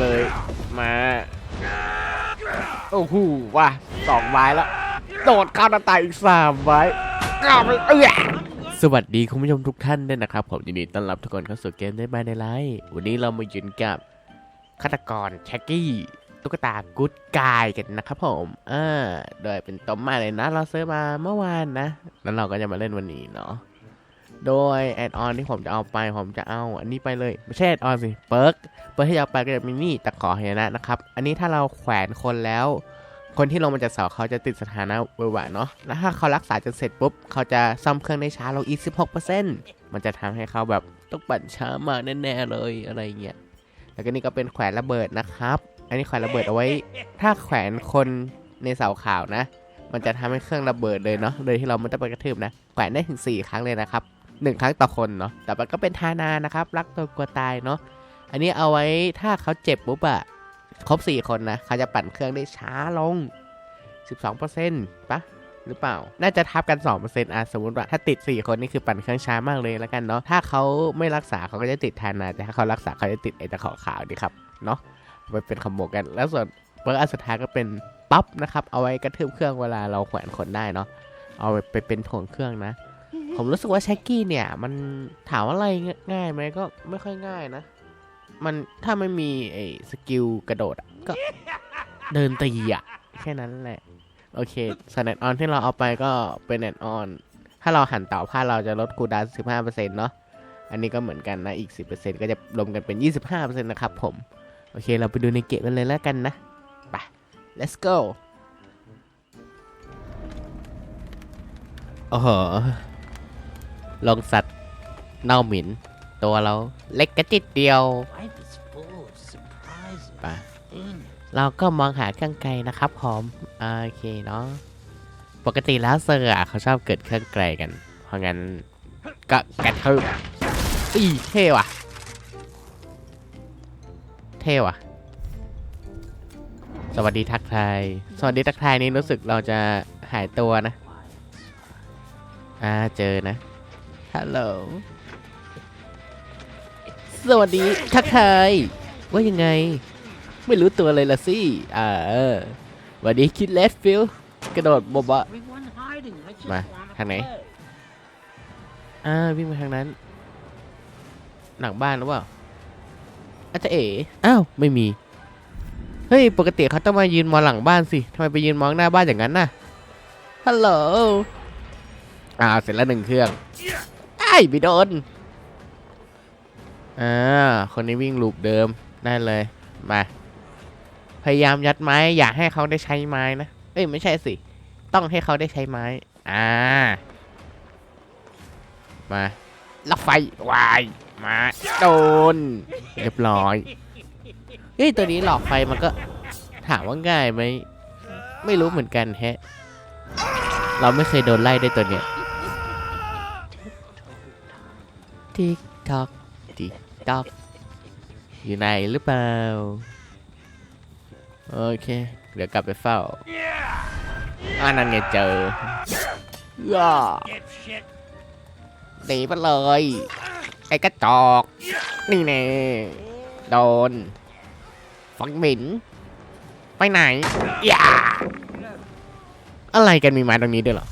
เลยมาโอ้โหว่ะสองไม้แล้วโดดเข้าหน้าต่างอีกสามไม้ก้าวไปเอื้อสวัสดีคุณผู้ชมทุกท่านด้วยนะครับ ผมยินดีต้อนรับทุกคนเข้าสู่เกมได้บายในไลฟ์วันนี้เรามายืนกับฆาตกรแชกกี้ตุ๊กตากู๊ดกายกันนะครับผมอ่าโดยเป็นต้มมาเลยนะ เราซื้อมาเมื่อวานนะ แล้วเราก็จะมาเล่นวันนี้เนาะ โดยแอดออนที่ผมจะเอาไปผมจะเอาอันนี้ไปเลย ไม่ใช่แอดออนสิเปิร์กเปิร์กที่จะเอาไปก็จะมีนี่ตะขอหยนะนะครับ อันนี้ถ้าเราแขวนคนแล้ว คนที่ลงมาจากเสาเขาจะติดสถานะเวอร์วะเนาะแล้วถ้าเขารักษาจนเสร็จปุ๊บ เขาจะซ่อมเครื่องได้ช้าลงอีก 16%มันจะทำให้เขาแบบต้องปั่นช้ามากแน่ๆเลยอะไรเงี้ยแล้วก็นี่ก็เป็นแขวนระเบิดนะครับ อันนี้แขวนระเบิดเอาไว้ ถ้าแขวนคนในเสาขาวนะ มันจะทำให้เครื่องระเบิดเลยเนาะโดยที่เราไม่ต้องไปกระทืบนะแขวนได้ถึง4ครั้งเลยนะครับ หนึ่งครั้งต่อคนเนาะ แต่มันก็เป็นทานานะครับ รักตัวกลัวตายเนาะ อันนี้เอาไว้ถ้าเขาเจ็บปุ๊บอะครบ 4 คนนะ เขาจะปั่นเครื่องได้ช้าลง 12%ปะหรือเปล่า น่าจะทับกัน 2%อะสมมติว่าถ้าติด 4 คนนี่คือปั่นเครื่องช้ามากเลยแล้วกันเนาะ ถ้าเขาไม่รักษาเขาก็จะติดทานา แต่ถ้าเขารักษาเขาจะติดไอ้ตะขอขาวดีครับ เนาะเอาไปเป็นคอมกัน แล้วส่วนเวิร์กอันสุดท้ายก็เป็นปั๊บนะครับ เอาไว้กระทืบเครื่องเวลาเราแขวนคนได้เนาะ เอาไปเป็นถ่วงเครื่องนะ ผมรู้สึกว่าแช็กกี้เนี่ย มันถามว่าอะไรง่ายไหมก็ไม่ค่อยง่ายนะ มันถ้าไม่มีไอ้สกิลกระโดดก็เดินตีอะแค่นั้นแหละ โอเคสแนตออนที่เราเอาไปก็เป็นแอนออน ถ้าเราหันเต่าผ้าเราจะลดคูดาวน์15%เนาะอันนี้ก็เหมือนกันนะ อีก 10%ก็จะรวมกันเป็น 25%นะครับผม โอเค เราไปดูในเกมกันเลยแล้วกันนะ ไป let's go โอ้โห ลงสัตว์เน่าหมิ่นตัวเราเล็กกระจิตเดียว Life is full of surprises. ไป ain't it? เราก็มองหาเครื่องไกลนะครับผมโอเคเนาะปกติแล้วเซอร์อะเขาชอบเกิดเครื่องไกลกัน เพราะงั้นก็กระทืบอีเท่ว่ะ เท่ว่ะ สวัสดีทักทาย สวัสดีทักทายนี้รู้สึกเราจะหายตัวนะ อ่าเจอนะ ฮัลโหล สวัสดี ทักทาย ว่ายังไง ไม่รู้ตัวเลยละสิอ่าเออสวัสดีคิดเลสฟิลกระโดดบบะ Everyone hiding. I just Mà, wanna thằng này. play. อ่า วิ่งไปทางนั้น หลังบ้านหรือเปล่าอาจจะเอ๋อ้าว ไม่มี เฮ้ย ปกติเขาต้องมายืนมองหลังบ้านสิทำไมไปยืนมองหน้าบ้านอย่างนั้นน่ะ ฮัลโหล อ่า เสร็จแล้วหนึ่งเครื่อง ไอ้ไปโดนอ่าคนนี้วิ่งลูปเดิมได้เลยมาพยายามยัดไม้ อย่าให้เขาได้ใช้ไม้นะเอ้ยไม่ใช่สิ ต้องให้เขาได้ใช้ไม้ อ่า มาลักไฟวายมาโดนเรียบร้อยเฮ้ยตัวนี้หลอกไฟมันก็ ถามว่าง่ายไหมไม่รู้เหมือนกันแฮะ เราไม่เคยโดนไล่ได้ตัวเนี้ย ทิกทอกทิกทอกอยู่ไหนหรือเปล่า โอเค เดี๋ยวกลับไปเฝ้าอ่านั่นไงเจอย่า Dipshit. หนีไปเลย ไอ้กระจอก นี่แน่โดน ฟังหมินไปไหนอย่าอะไรกันมีไม้ตรงนี้ด้วยเหรอ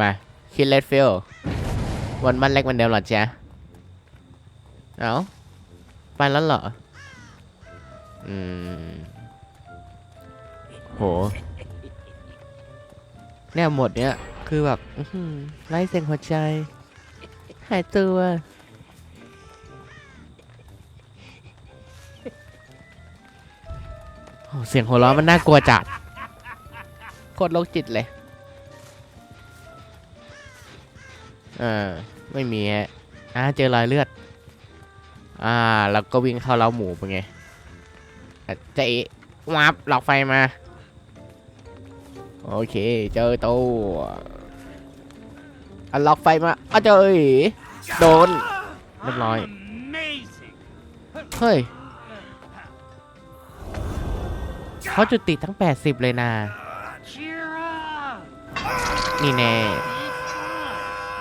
มา คิดเลดฟิล วันมันเล็กวันเดียวเหรอจ๊ะเอาไปแล้วเหรอ อืม โห เนี่ยหมดเนี้ยคือแบบอื้อหือไร้เสียงหัวใจ หายตัวโอ้เสียงหัวเราะมันน่ากลัวจัด โคตรโรคจิตเลย เอ่าไม่มีฮะอ่าเจอรอยเลือด อ่าแล้วก็วิ่งเข้าเล้าหมูไปไงอะเจ๊วับหลอกไฟมา โอเค เจอตัวอันล็อกไฟมาอ้าเจอโดนเรียบร้อย เฮ้ยเขาจุดติดทั้ง 80 เลยนะ นี่แน่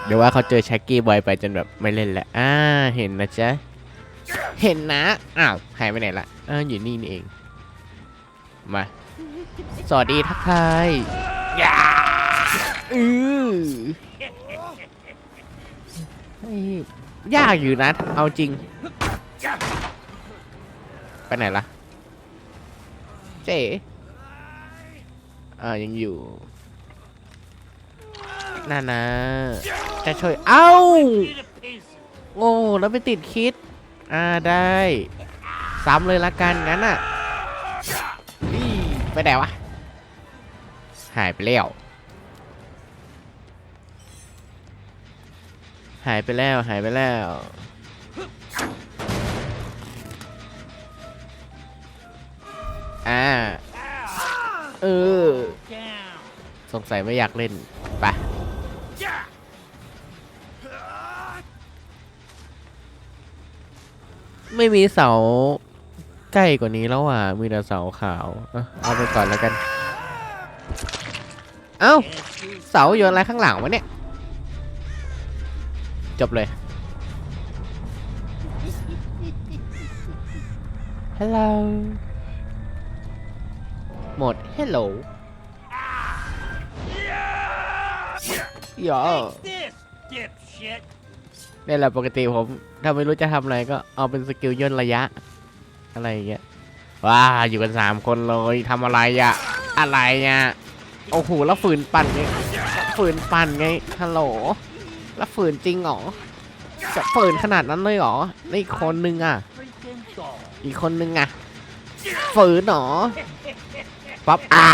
เดี๋ยวว่าเขาเจอแช็กกี้บอยไปจนแบบไม่เล่นแล้วอ่าเห็นนะจ๊ะเห็นนะอ้าวหายไปไหนละอ้าวอยู่นี่นี่เองมาสวัสดีทักทายยาอือเฮ้ยยากอยู่นะ เอาจริง ไปไหนล่ะเจ๊อ่ายังอยู่น่านะ จะช่วย เอ้าโง่แล้วไปติดคิด อ่าได้ ซ้ำเลยละกันงั้นอะไปไหนวะ หายไปแล้ว หายไปแล้วหายไปแล้วอ่า เออ สงสัยไม่อยากเล่น ไปไม่มีเสาใกล้กว่านี้แล้วอะ มีแต่เสาขาวอะเอาไปก่อนแล้วกัน เอ้า Yes, you เสาโยนอะไรข้างหลังวะเนี่ย จบเลย ฮัลโหล หมดฮัลโหลย่อ Take this, dipshit. นี่แหละปกติผม ถ้าไม่รู้จะทำอะไรก็เอาเป็นสกิลย่นระยะ อะไรอย่างเงี้ยว้าอยู่กันสามคนเลยทำอะไรอะอะไรเนี่ยโอ้โหแล้วฝืนปั่นไงฝืนปั่นไงฮัลโหลแล้วฝืนจริงหรอจะฝืนขนาดนั้นเลยหรออีกคนนึงอะ อีกคนนึงอะ ฝืนหรอป๊อปอ่า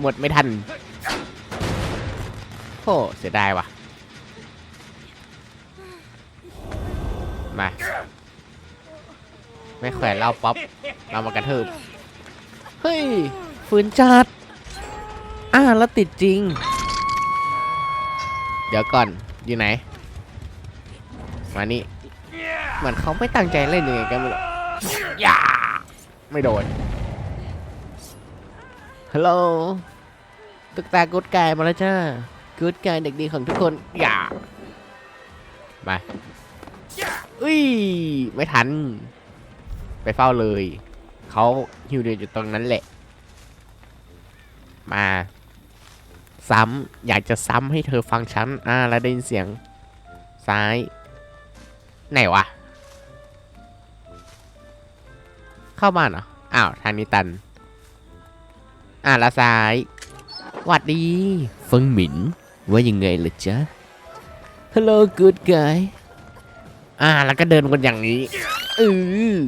หมดไม่ทันโอ้เสียดายว่ะ มา ไม่แขวนเราป๊อปเรามากระทืบเฮ้ยฝืนจัดอ่าแล้วติดจริง เดี๋ยวก่อนอยู่ไหน มานี่เหมือนเขาไม่ตั้งใจเล่นยังไงกันไม่รู้ย่าไม่โดนฮัลโหลตุ๊กตากูดกายมาแล้วจ้ากูดกายเด็กดีของทุกคน อย่ามา อุ้ย ไม่ทัน ไปเฝ้าเลย เขาฮิวเดียอยู่ตรงนั้นแหละ มา ซ้ำ อยากจะซ้ำให้เธอฟังฉัน อ่า แล้วได้ยินเสียง ซ้าย ไหนวะ เข้าบ้านเหรอ อ้าว ทางนี้ตัน อ่าละซ้ายหวัดดี เฟิงหมิน ว่ายังไงล่ะจ๊ะ Hello good guy อ่า แล้วก็เดินวนอย่างนี้เออ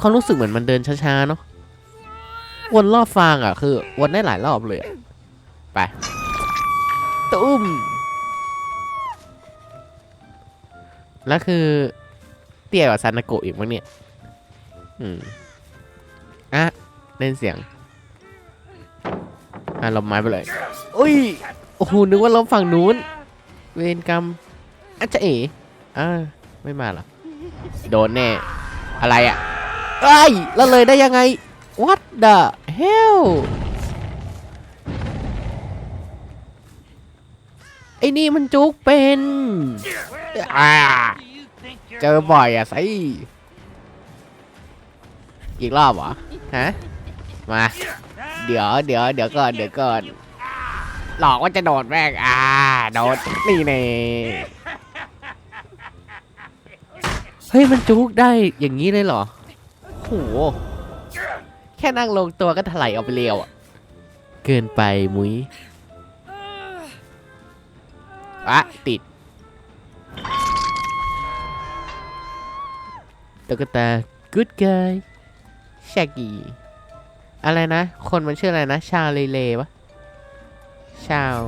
ความรู้สึกเหมือนมันเดินช้าๆเนาะวนรอบฟางอะ คือวนได้หลายรอบเลยอะไปตุ้มแล้วคือ เตี้ยกว่าซานาโกะอีกมั้งเนี่ย อืม อะเล่นเสียง อะลมไม้ไปเลย อุ้ย โอ้โหนึกว่าล้มฝั่งนู้น เวรกรรมอาจจะเอ๋อ่าไม่มาหรอโดนแน่ อะไรอะเอ้แล้วเลยได้ยังไง what the hell ไอ้นี่มันจุกเป็นเจอบ่อยอะสิอีกรอบเหรอ ฮะ มา เดี๋ยวเดี๋ยวเดี๋ยวก่อนเดี๋ยวก่อน หลอกว่าจะโดดแม่งอ่าโดดนี่เน่เฮ้ยมันจุกได้อย่างนี้เลยเหรอโหแค่นั่งลงตัวก็ถลายออกไปเร็วอะเกินไปมุ้ยอะติดตุ๊กตา good guy แชกกี้อะไรนะ คนมันชื่ออะไรนะ ชาเลเลวะ ชาว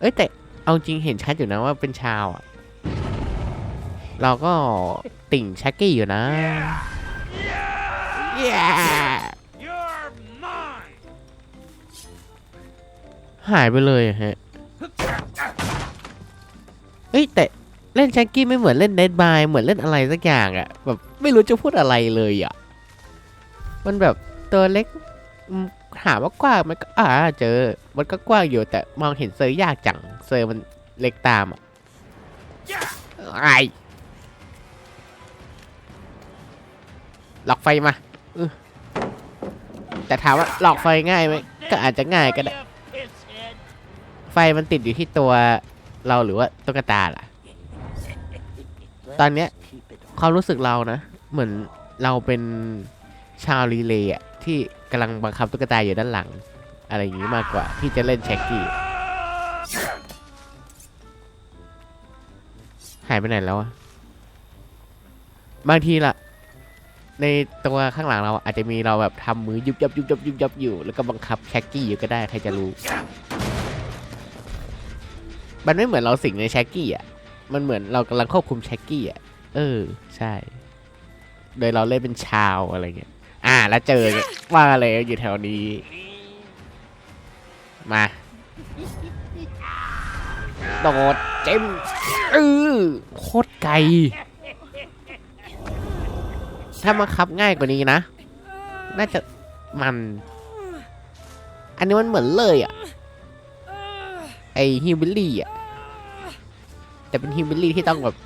เอ้ยแต่เอาจริงเห็นชัดอยู่นะว่าเป็นชาวอะเราก็ติ่งแชกกี้อยู่นะ Yeah หายไปเลยอะฮะเฮ้ยแต่เล่นช็กกี้ไม่เหมือนเล่นเดดบายเหมือนเล่นอะไรสักอย่างอะแบบไม่รู้จะพูดอะไรเลยอะมันแบบตัวเล็ก ถามว่ากว้างมันก็อ่าเจอ มันก็กว้างอยู่แต่มองเห็นเซอร์ยากจังเซอร์มันเล็กตามอะไอหลอกไฟมาแต่ถามว่าหลอกไฟง่ายไหมก็อาจจะง่ายก็ได้ ไฟมันติดอยู่ที่ตัวเราหรือว่าตุ๊กตาล่ะ ตอนเนี้ยความรู้สึกเรานะ เหมือนเราเป็นชาวรีเลย์อะที่ กำลังบังคับตุ๊กตาอยู่ด้านหลัง อะไรอย่างนี้มากกว่าที่จะเล่นแช็กกี้หายไปไหนแล้วอะบางทีล่ะในตัวข้างหลังเราอาจจะมีเราแบบทำมือยุบยับยุบยับยุบยับอยู่ แล้วก็บังคับแช็กกี้อยู่ก็ได้ใครจะรู้ มันไม่เหมือนเราสิงในแช็กกี้อะ มันเหมือนเรากำลังควบคุมแช็กกี้อะ เออ ใช่ โดยเราเล่นเป็นชาวอะไรเงี้ย อ่า แล้วเจอว่าอะไรอยู่แถวนี้ มาโดดเจมเออโคตรไกล ถ้ามาขับง่ายกว่านี้นะ น่าจะมัน อันนี้มันเหมือนเลยอะ ไอฮิวบิลลี่อะ แต่เป็นฮิวบิลลี่ที่ต้องแบบ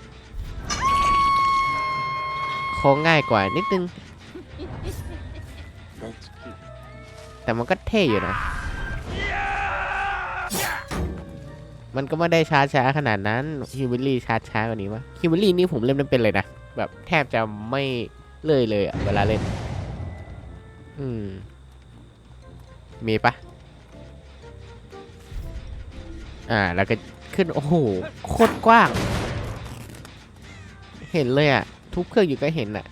โค้งง่ายกว่านิดนึง แต่มันก็เท่อยู่นะ มันก็ไม่ได้ช้าช้าขนาดนั้นฮิวบิลลี่ช้าช้ากว่านี้วะฮิวบิลลี่นี่ผมเล่นไม่เป็นเลยนะ แบบแทบจะไม่เลยเลยอะเวลาเล่น อืม มีปะอ่า แล้วก็ขึ้น โอ้โห โคตรกว้าง เห็นเลยอะทุกเครื่องอยู่ก็เห็นอะ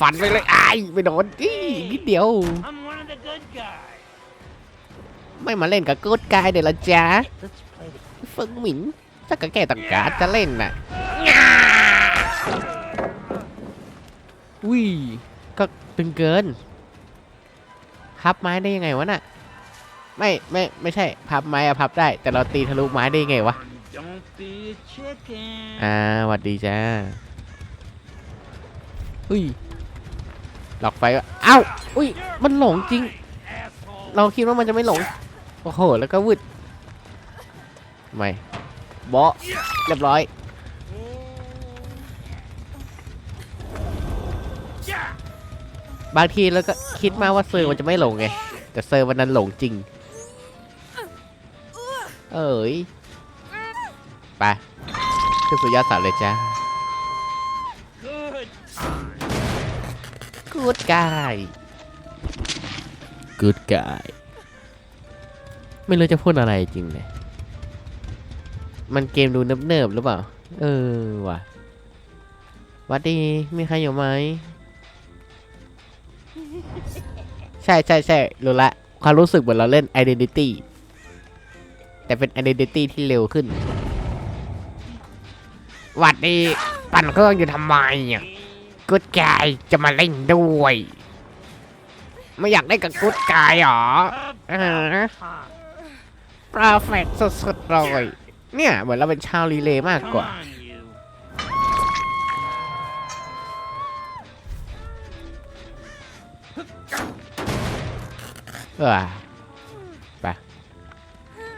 ฟันไปเลยอ้ายไปโดนอีนิดเดียว ไม่มาเล่นกับกูดกายเดี๋ยวละจ้า Let's play the เฟิงหมิงถ้าก็แก่ต่างการจะเล่นน่ะอุ้ยก็ตึงเกิน พับไม้ได้ยังไงวะน่ะ ไม่ไม่ไม่ใช่ พับไม้อะพับได้ แต่เราตีทะลุไม้ได้ยังไงวะ Don't be a chicken. อ่าหวัดดีจ้าอุ้ยหลอกไฟวะเอ้า อุ้ย มันหลงจริง Asshole. เราคิดว่ามันจะไม่หลง โอ้โห แล้วก็วืดไม่เบาะเรียบร้อย บางทีเราก็คิดมาว่าเซอร์มันจะไม่หลงไง แต่เซอร์วันนั้นหลงจริง เอ้ยไปขึ้นสู่ยอดเสาเลยจ้า Good. Good guy Good guy ไม่รู้จะพูดอะไรจริงเลย มันเกมดูเนิบๆหรือเปล่า เออว่ะวัดดี มีใครอยู่ไหม ใช่ใช่ใช่รู้ละ ความรู้สึกเหมือนเราเล่น Identity แต่เป็น Identity ที่เร็วขึ้นวัดดี ปั่นเครื่องอยู่ทำไมอะกูดกายจะมาเล่นด้วย ไม่อยากได้กับกูดกายหรอเออ Huh. ปราเฟกสุดๆเลยเนี่ย เหมือนเราเป็นชาวรีเลย์มากกว่า เออไป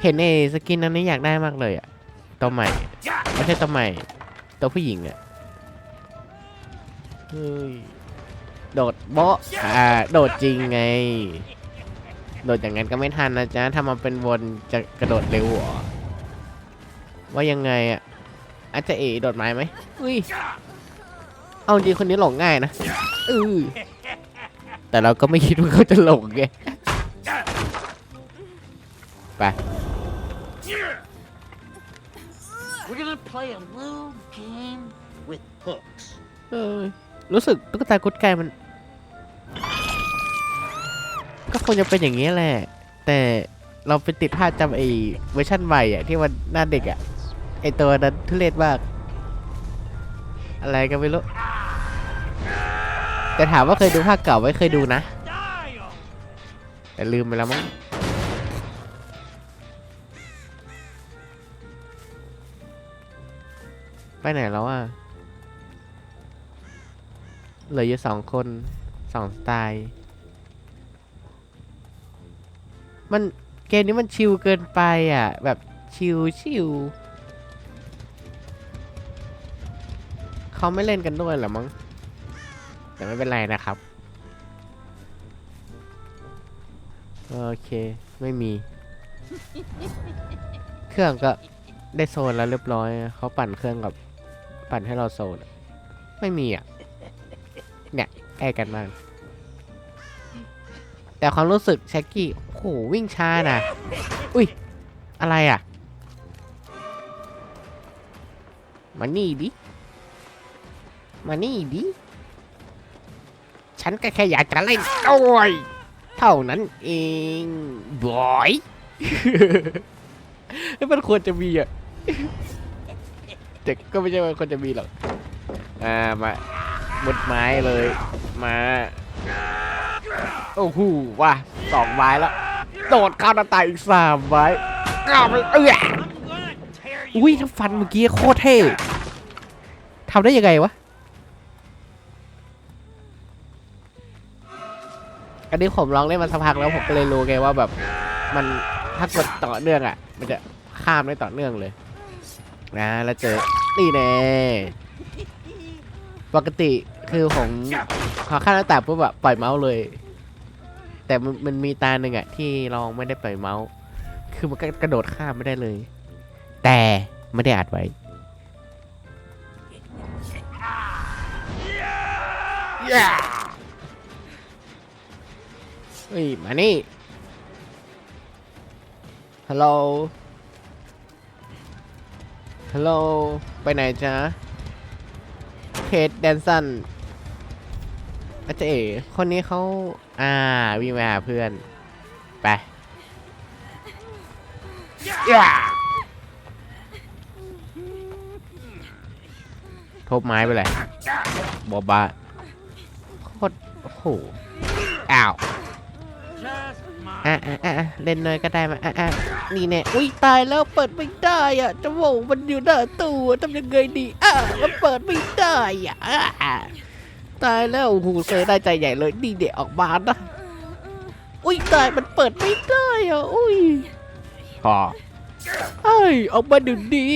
เห็นไอ้สกินนั้นนี้อยากได้มากเลยอะ ตัวใหม่ ไม่ใช่ตัวใหม่ ตัวผู้หญิงอะเฮ้ย โดดโบะอ่าโดดจริงไง โดดอย่างนั้นก็ไม่ทันนะจ๊ะถ้ามันเป็นวนจะกระโดดเร็วเหรอว่ายังไงอะอาจจะเอโดดไม้ไหมอุ้ยเอาจริงคนนี้หลงง่ายนะอือแต่เราก็ไม่คิดว่าเขาจะหลงไงไป We're gonna play a little game with hooks. เออรู้สึกตุ๊กตากุดไก่มัน ก็คงจะเป็นอย่างนี้แหละ แต่เราไปติดภาพจำไอ้เวอร์ชันใหม่อะที่มันหน้าเด็กอะไอ้ตัวนั้นทุเรศมาก อะไรก็ไม่รู้ แต่ถามว่าเคยดูภาคเก่าไหมเคยดูนะ แต่ลืมไปแล้วมั้งไปไหนแล้วอะเหลืออยู่สองคนสองสไตล์ มันเกมนี้มันชิลเกินไปอะ แบบชิวชิวเขาไม่เล่นกันด้วยหรอมั้งแต่ไม่เป็นไรนะครับ โอเค ไม่มี เครื่องก็ได้โซนแล้วเรียบร้อย เขาปั่นเครื่องกับ ปั่นให้เราโซน ไม่มีอะ เนี่ยใกล้กันมากแต่ความรู้สึกแช็กกี้โอ้โห วิ่งช้านะอุ้ย อะไรอะ มานี่ดิ มานี่ดิ ฉันก็แค่อยากจะเล่นด้วยเท่านั้นเอง บอยมันควรจะมีอะ แต่ก็ไม่ใช่ว่าควรจะมีหรอก อ่า มามุดไม้เลย มา โอ้โหว่ะสองไม้แล้ว โดดข้าหน้าต่างอีกสามไม้ก้าวไปเอื้ออุ้ยถ้าฟันเมื่อกี้โคตรเท่ทำได้ยังไงวะ อันนี้ผมลองเล่นมาสักพักแล้วผมก็เลยรู้ไงว่าแบบมันถ้ากดต่อเนื่องอะ มันจะข้ามได้ต่อเนื่องเลย นะแล้วเจอ นี่แน่ปกติคือผมพอข้ามหน้าต่างปุ๊บแบบปล่อยเมาส์เลย แต่มันมันมีตาหนึ่งอะที่ลองไม่ได้ปล่อยเมาส์ คือมันก็กระโดดข้ามไม่ได้เลย แต่ไม่ได้อัดไว้ เฮ้ย มานี่ ฮัลโหล ฮัลโหล ไปไหนจ๊ะเคทแดนสันอาจารย์เอ๋คนนี้เขา อ่า วิ่งมาหาเพื่อน ไปย่าทบไม้ไปเลยบอบาโคตรโอ้โหอ้าว just my อะอะอะอะเล่นหน่อยก็ได้มาอะอะนี่แน่อุ้ยตายแล้วเปิดไม่ได้อะจะโหวมันอยู่หน้าตู้ทำยังไงดีอะมันเปิดไม่ได้อะอะอะ ตายแล้วโอ้โหเซอร์ได้ใจใหญ่เลยนี่เด็กออกมานะอุ้ยตายมันเปิดไม่ได้อะอุ้ยพอเฮ้ยออกมาดูดี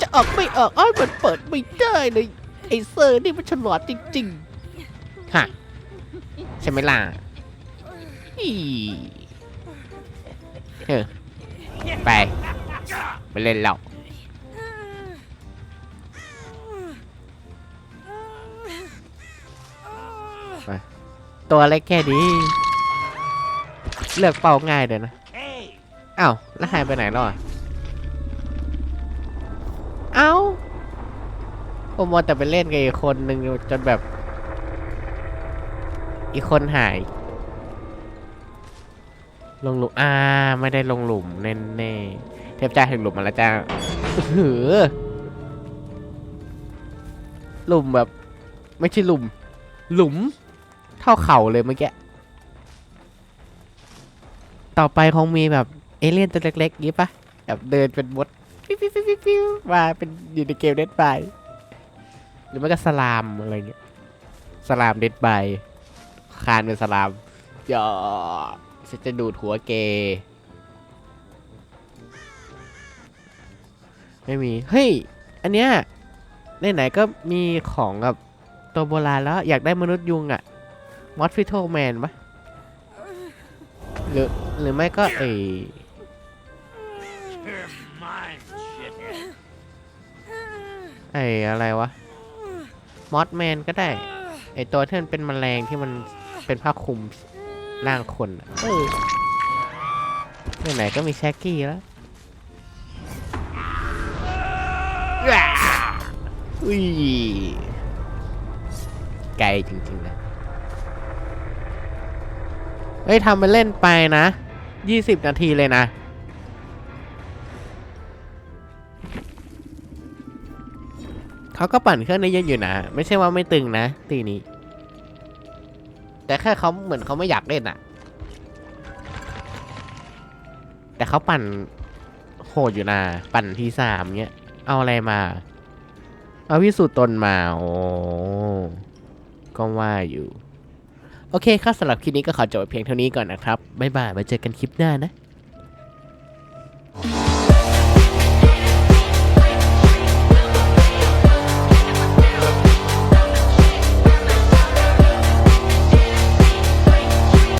จะออกไม่ออกอ้าวมันเปิดไม่ได้เลยไอเซอร์นี่มันฉลาดจริงๆฮะใช่ไหมล่ะอีเออไปไปเล่นเรา ตัวอะไรแค่นี้ เลือกเป้าง่ายเลยนะ hey อ้าวแล้วหายไปไหนแล้วอะเอ้าผมมัวแต่ไปเล่นกับอีกคนหนึ่งจนแบบ อีกคนหาย ลงหลุมอ่าไม่ได้ลงหลุมแน่แน่ๆเทพจ้าถึงหลุมมาแล้วจ้าหือหลุมแบบ ไม่ใช่หลุม หลุม ท่าเข่าเลยเมื่อกี้ ต่อไปคงมีแบบเอเลี่ยนตัวเล็กๆงี้ปะแบบเดินเป็นมดปิ๊วปิ๊วปิ๊วปิ๊วมาเป็นอยู่ในเกมเดดบายหรือไม่ก็สลามอะไรเงี้ยสลามเดดบายคานเป็นสลามย่อจะดูดหัวเกย์ไม่มี เฮ้ย อันเนี้ยไหนๆก็มีของกับตัวโบราณแล้วอยากได้มนุษย์ยุงอะ มอสฟิโทแมนปะหรือหรือไม่ก็เอ you're mine shithead ไออะไรวะ มอสแมนก็ได้ ไอตัวที่มันเป็นแมลงที่มันเป็นผ้าคลุมร่างคนอะเออไหนๆก็มีแช็กกี้แล้วว้าอุ้ยไกลจริงๆนะ เฮ้ยทำไปเล่นไปนะยี่สิบนาทีเลยนะ เขาก็ปั่นเครื่องนี้เยอะอยู่นะ ไม่ใช่ว่าไม่ตึงนะ ตีนี้ แต่แค่เขาเหมือนเขาไม่อยากเล่นอะแต่เขาปั่นโหดอยู่นะ ปั่นทีสามเนี้ย เอาอะไรมา เอาพิสูจน์ตนมา โอ้ก็ว่าอยู่ โอเคครับสำหรับคลิปนี้ก็ขอจบเพียงเท่านี้ก่อนนะครับบ๊ายบายไว้เจอกันคลิปหน้านะ